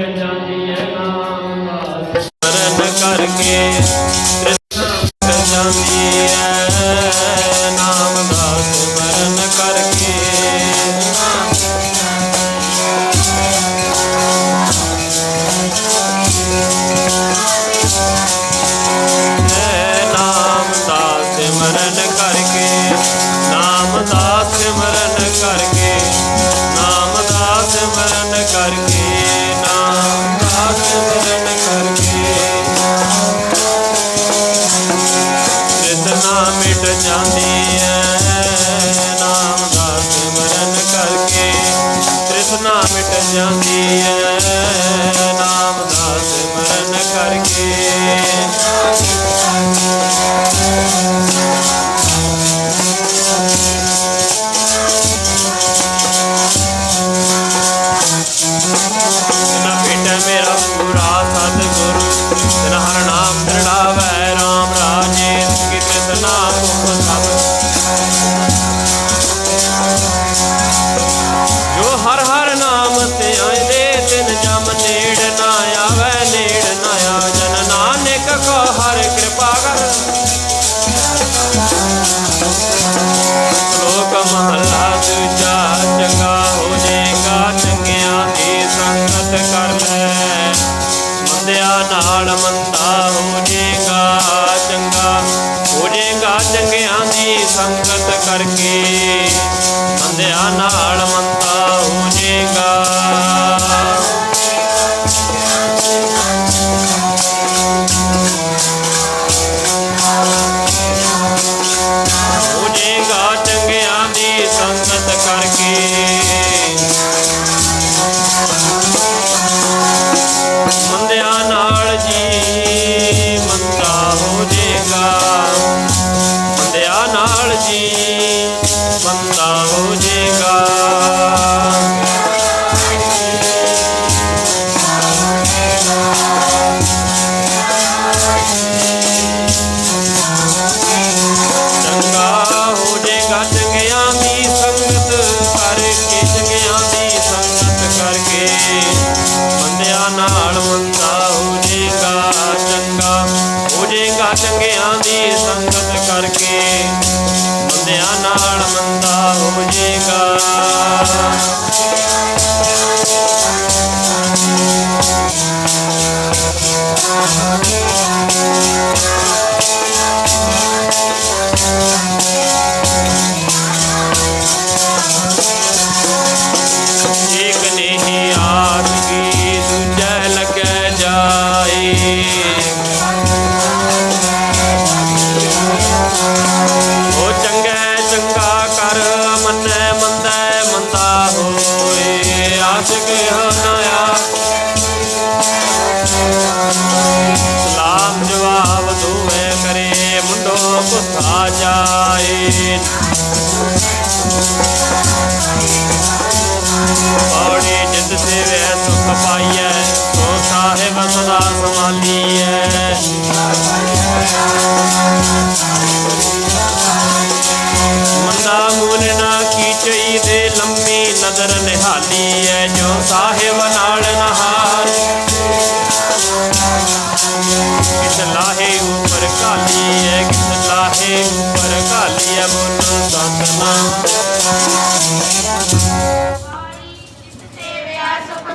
and down. Um, the jungle.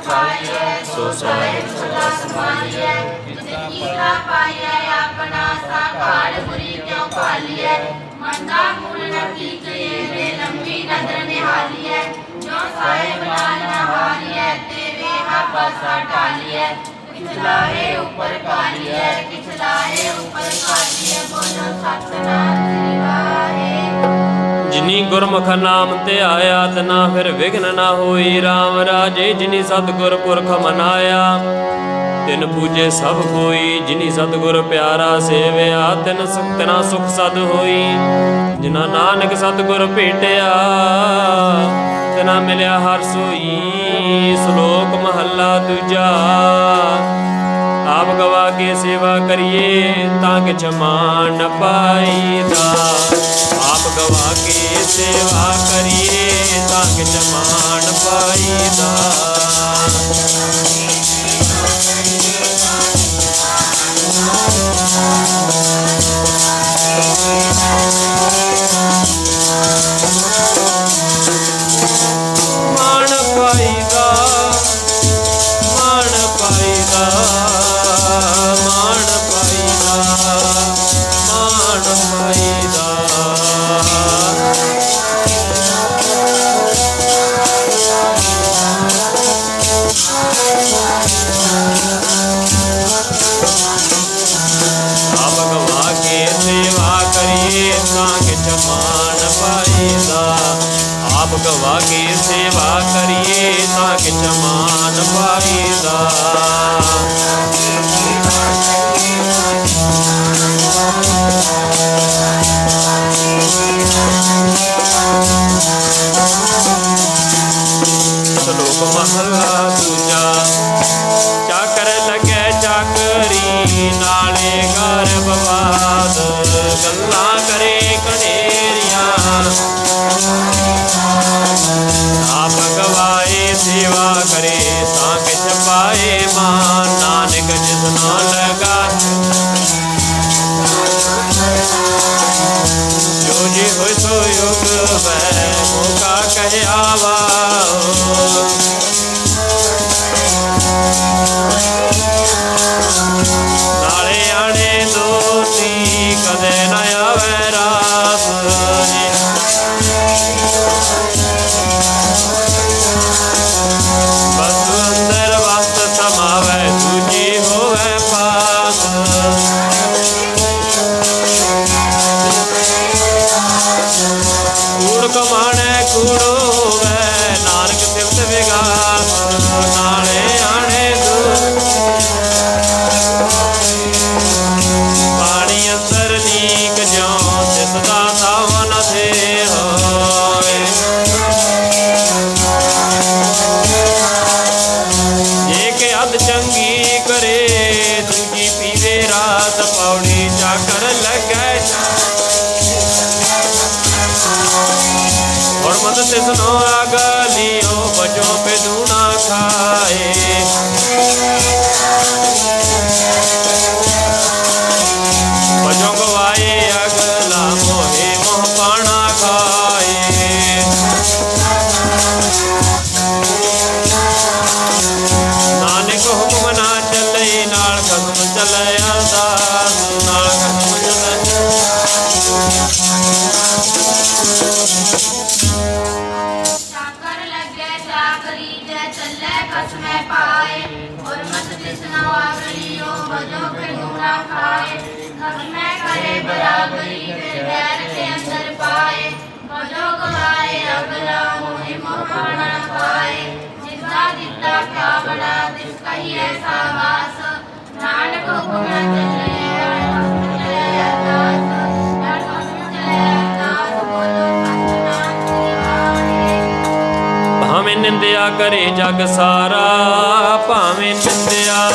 ਪਾਈਐ ਸੋ ਸਾਹਿਬ ਸਦਾ ਸਮਾਈਐ ਜਿਤਿ ਕੀਤਾ ਪਾਈਐ ਆਪਣਾ ਸਾ ਕਾਲ ਬੁਰੀ ਕਿਉ ਭਾਲੀਐ ਮੰਦਾ ਮੂਲ ਨ ਕੀਜੀਏ ਤੇ ਲੰਮੀ ਨਦਰ ਨਿਹਾਲੀਐ ਜੋ ਸਾਹਿਬ ਨਾਲ ਨ ਹਾਰੀਐ ਤੇ ਵੇਹਾ ਪਾਸਾ ਟਾਲੀਐ ਕਿਛਲਾਏ ਉਪਰ ਕਾਲੀਐ ਕਿਛਲਾਏ ਉਪਰ ਕਾਲੀਐ ਬੋਲੋ ਸਤਨਾਮ ਸ੍ਰੀ ਵਾਹਿਗੁਰੂ ਜਿਨੀ ਗੁਰਮੁਖ ਨਾਮ ਤੇ ਆਇਆ ਤਨਾ ਫਿਰ ਵਿਘਨ ਨਾ ਹੋਈ। ਰਾਮ ਰਾਜੇ ਜਿਨੀ ਸਤਗੁਰ ਪੁਰਖ ਮਨਾਇਆ, ਤਿਨ ਪੂਜੇ ਸਭ ਕੋਈ ਜਿਨੀ ਸਤਗੁਰ ਪਿਆਰਾ ਸੇਵਿਆ, ਤਿਨ ਸਤਨਾ ਸੁਖ ਸਦ ਹੋਈ। ਜਿਨਾ ਨਾਨਕ ਸਤਗੁਰ ਭੇਟਿਆ, ਤਿਨਾ ਮਿਲਿਆ ਹਰ ਸੋਈ। ਸ਼ਲੋਕ ਮਹੱਲਾ ਦੂਜਾ ਆਪ ਗਵਾ ਕੇ ਸੇਵਾ ਕਰੀਏ ਤਾਂ ਕਿ ਜਮਾਨ ਪਾਈਦਾ। ਆਪ ਗਵਾ ਕੇ ਸੇਵਾ ਕਰੀਏ ਤਾਂ ਕਿ ਜਮਾਨ ਪਾਈਦਾ। ਸੇਵਾ ਕਰੀਏ ਤਾਂ ਕਿਛ ਮਾਂ मा listen all i got ਤੈ ਕਸਮੈ ਪਾਏ ਗੁਰਮਤ ਤਿਸਨਾ ਆਗਲੀਓ ਬਜੋ ਕਰੂਣਾ ਖਾਏ ਖਸਮੈ ਕਰੇ ਬਰਾਬਰੀ ਫਿਰ ਵੈਰ ਕੇ ਅੰਦਰ ਪਾਏ ਬਜੋ ਗਵਾਏ ਅਗਲਾ ਮੋਹਿ ਮੋਹਣਾ ਪਾਏ ਜਿਸਦਾ ਦਿੱਤਾ ਕਾਵੜਾ ਤਿਸ ਕਹੀ ਐਸਾ ਵਾਸ ਨਾਨਕ ਹੁਕਮ ਚਲੇ ਆਇਆ ਨਾਨਕ ਹੁਕਮ ਚਲੇ ਆਇਆ ਨਾਨਕ ਬੋਲੋ ਭਾਵੇਂ ਨਿੰਦਿਆ ਕਰੇ ਜਗ ਸਾਰਾ ਭਾਵੇਂ ਨਿੰਦਿਆ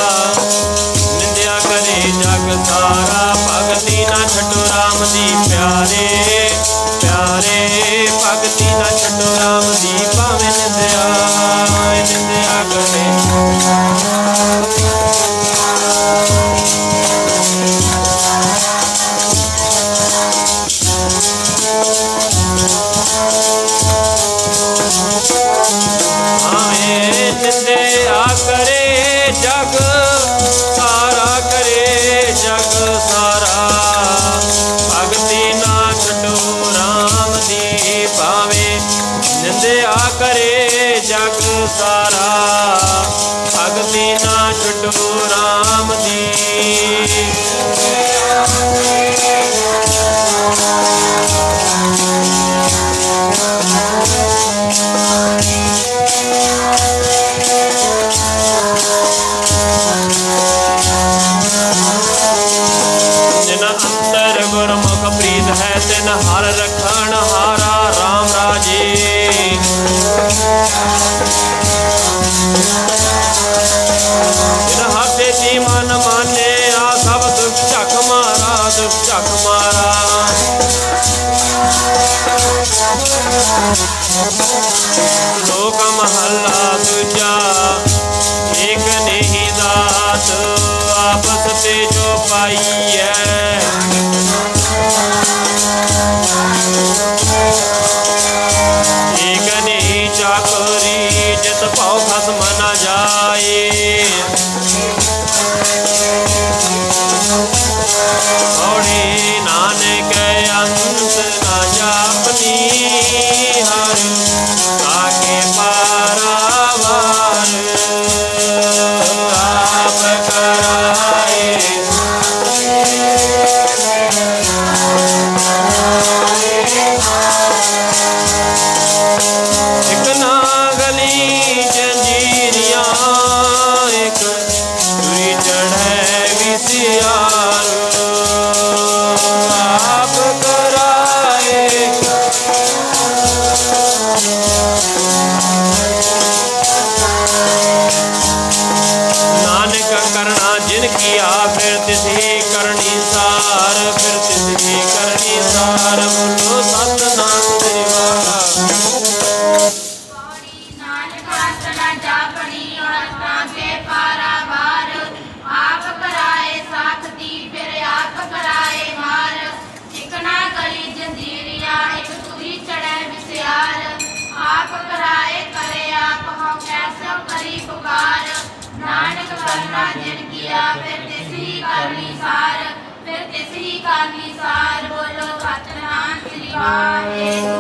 ਤੇਰਾ ਫਿਰ ਤਿਸਹੀ ਕਰਨੀ ਸਾਰ, ਫਿਰ ਤਿਸਹੀ ਕਰਨੀ ਸਾਰ, ਬੋਲੋ ਸਤਨਾਮ ਸ੍ਰੀ ਵਾਹਿਗੁਰੂ।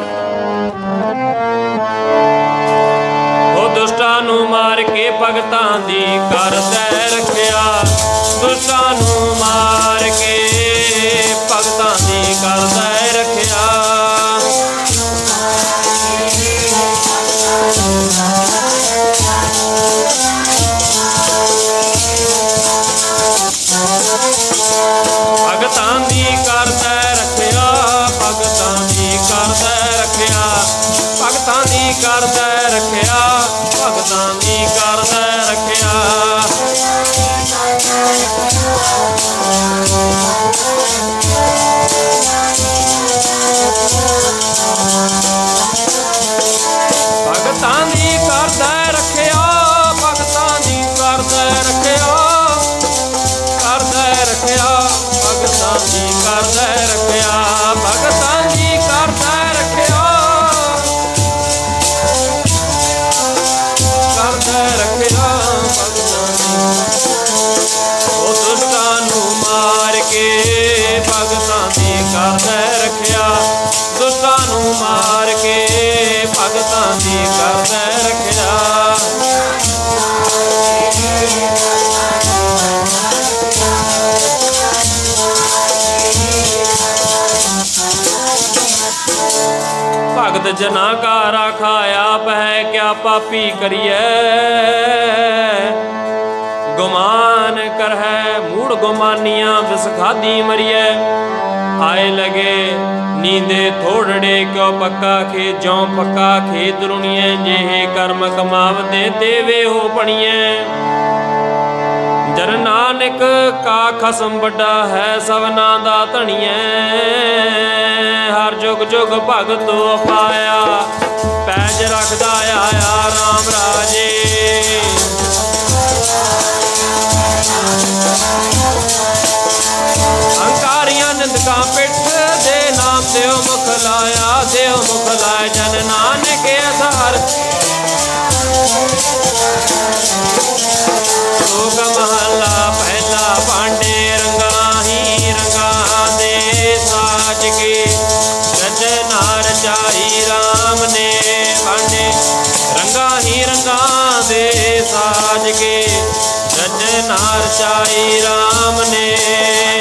ਉਹ ਦੁਸ਼ਟਾਂ ਨੂੰ ਮਾਰ ਕੇ ਭਗਤਾਂ ਦੀ ਕਰਦਾ ਰੱਖਿਆ, ਦੁਸ਼ਟਾਂ ਨੂੰ ਮਾਰ ਕੇ ਜਨਾ ਕਾ ਰਾਖਾ ਆਪ ਹੈ ਕਿਆ ਪਾਪੀ ਕਰੀਐ? ਗੁਮਾਨ ਕਰਹਿ ਮੂੜ ਗੁਮਾਨੀਆਂ ਵਿਸਖਾਦੀ ਮਰੀਐ। ਆਏ ਲਗੇ ਨੀਂਦੇ ਥੋੜੜੇ ਕਿਉ ਪੱਕਾ ਖੇ, ਜਉ ਪੱਕਾ ਖੇ ਦਰੁਣੀਐ। ਜਿਹੇ ਕਰਮ ਕਮਾਵਦੇ ਦੇਵੇ ਹੋ ਪਣੀਐ ਜਨ ਨਾਨਕ ਕਾ ਖਸਮ ਵੱਡਾ ਹੈ ਸਭਨਾ ਦਾ ਧਣੀਐ। ਹਰ ਜੁਗ ਜੁਗ ਭਗਤ ਅਪਾਇਆ ਪੈਜ ਰੱਖਦਾ ਆਇਆ ਰਾਮ ਰਾਜੇ। ਤੇ ਸਾਜ ਕੇ ਰਚਨਾ ਰਚਾਈ RAM ਨੇ।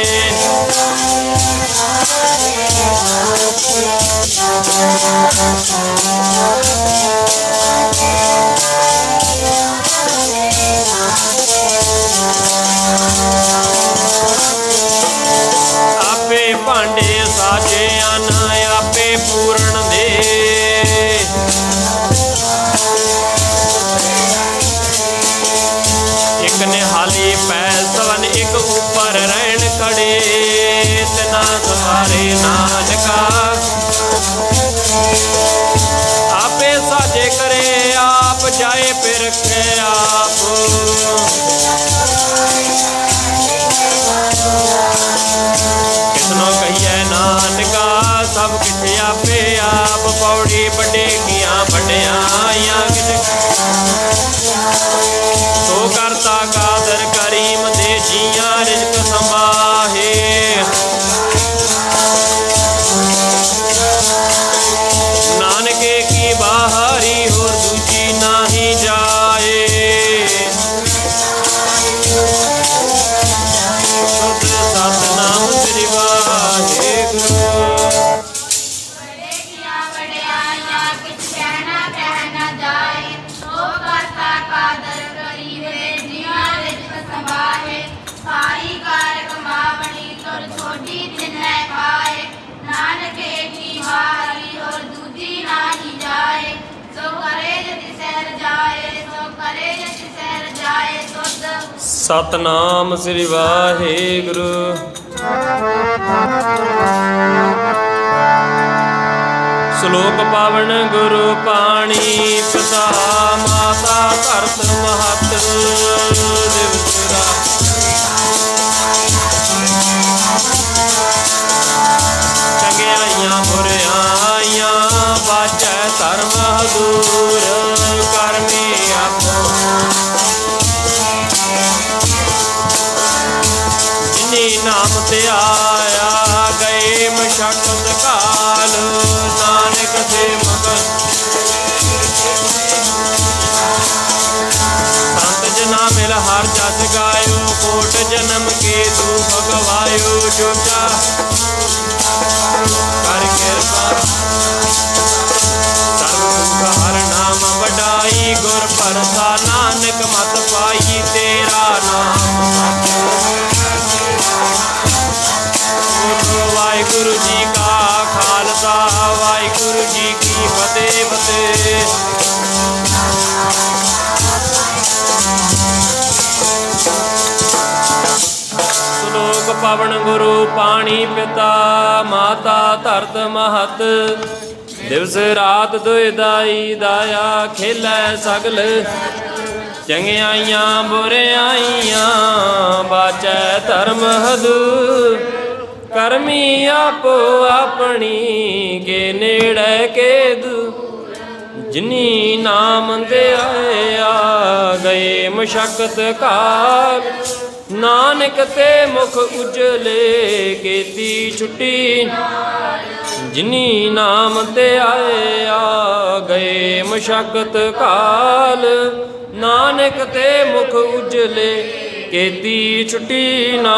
ਸਤਨਾਮ ਸ੍ਰੀ ਵਾਹਿਗੁਰੂ। ਸ਼ਲੋਕ ਪਾਵਨ ਗੁਰੂ ਪਾਣੀ ਪਿਤਾ ਮਾਤਾ ਧਰਤ ਮਹਤ ਦਿਵਸ ਚੰਗਿਆਈਆਂ ਬੁਰਿਆਈਆਂ ਬਾਚੈ ਧਰਮ ਹਦੂਰ। ਨਾਮ ਗਏ ਮਸ਼ਕਤ ਕਾਲ। ਨਾਨਕ ਤੇ ਮਗਨ ਸੰਤ ਜਨਾ ਮਿਲ ਹਰ ਜਸ ਗਾਇਓ, ਕੋਟ ਜਨਮ ਕੇ ਤੂੰ ਗਵਾਇਓ ਜੋਚਾ ਕਰ ਕਿਰਪਾ। ਜੀ ਕੀ ਫਤਿਹ ਫਤਿਹ। ਸ਼ਲੋਕ ਪਵਨ ਗੁਰੂ ਪਾਣੀ ਪਿਤਾ, ਮਾਤਾ ਧਰਤ ਮਹਤ। ਦਿਵਸ ਰਾਤ ਦੁਇ ਦਾਈ ਦਾਇਆ ਖੇਲੇ ਸਗਲ। ਚੰਗਿਆਈਆਂ, ਬੁਰਿਆਈਆਂ, ਬਾਚੈ ਧਰਮ ਹਦੂ। ਕਰਮੀ ਆਪੋ ਆਪਣੀ ਕੇ ਨੇੜੇ ਕੇ ਦੂ। ਜਿਨੀ ਨਾਮ ਦੇ ਆਇਆ ਗਏ ਮਸ਼ਕਤ ਕਾਲ ਨਾਨਕ ਤੇ ਮੁਖ ਉਜਲੇ ਕੀਤੀ ਛੁੱਟੀ। ਜਿਨੀ ਨਾਮ ਤੇ ਆਇਆ ਗਏ ਮਸ਼ਕਤ ਕਾਲ। ਨਾਨਕ ਤੇ ਮੁਖ ਉਜਲੇ ਕੀਤੀ ਛੁੱਟੀ ਨਾ।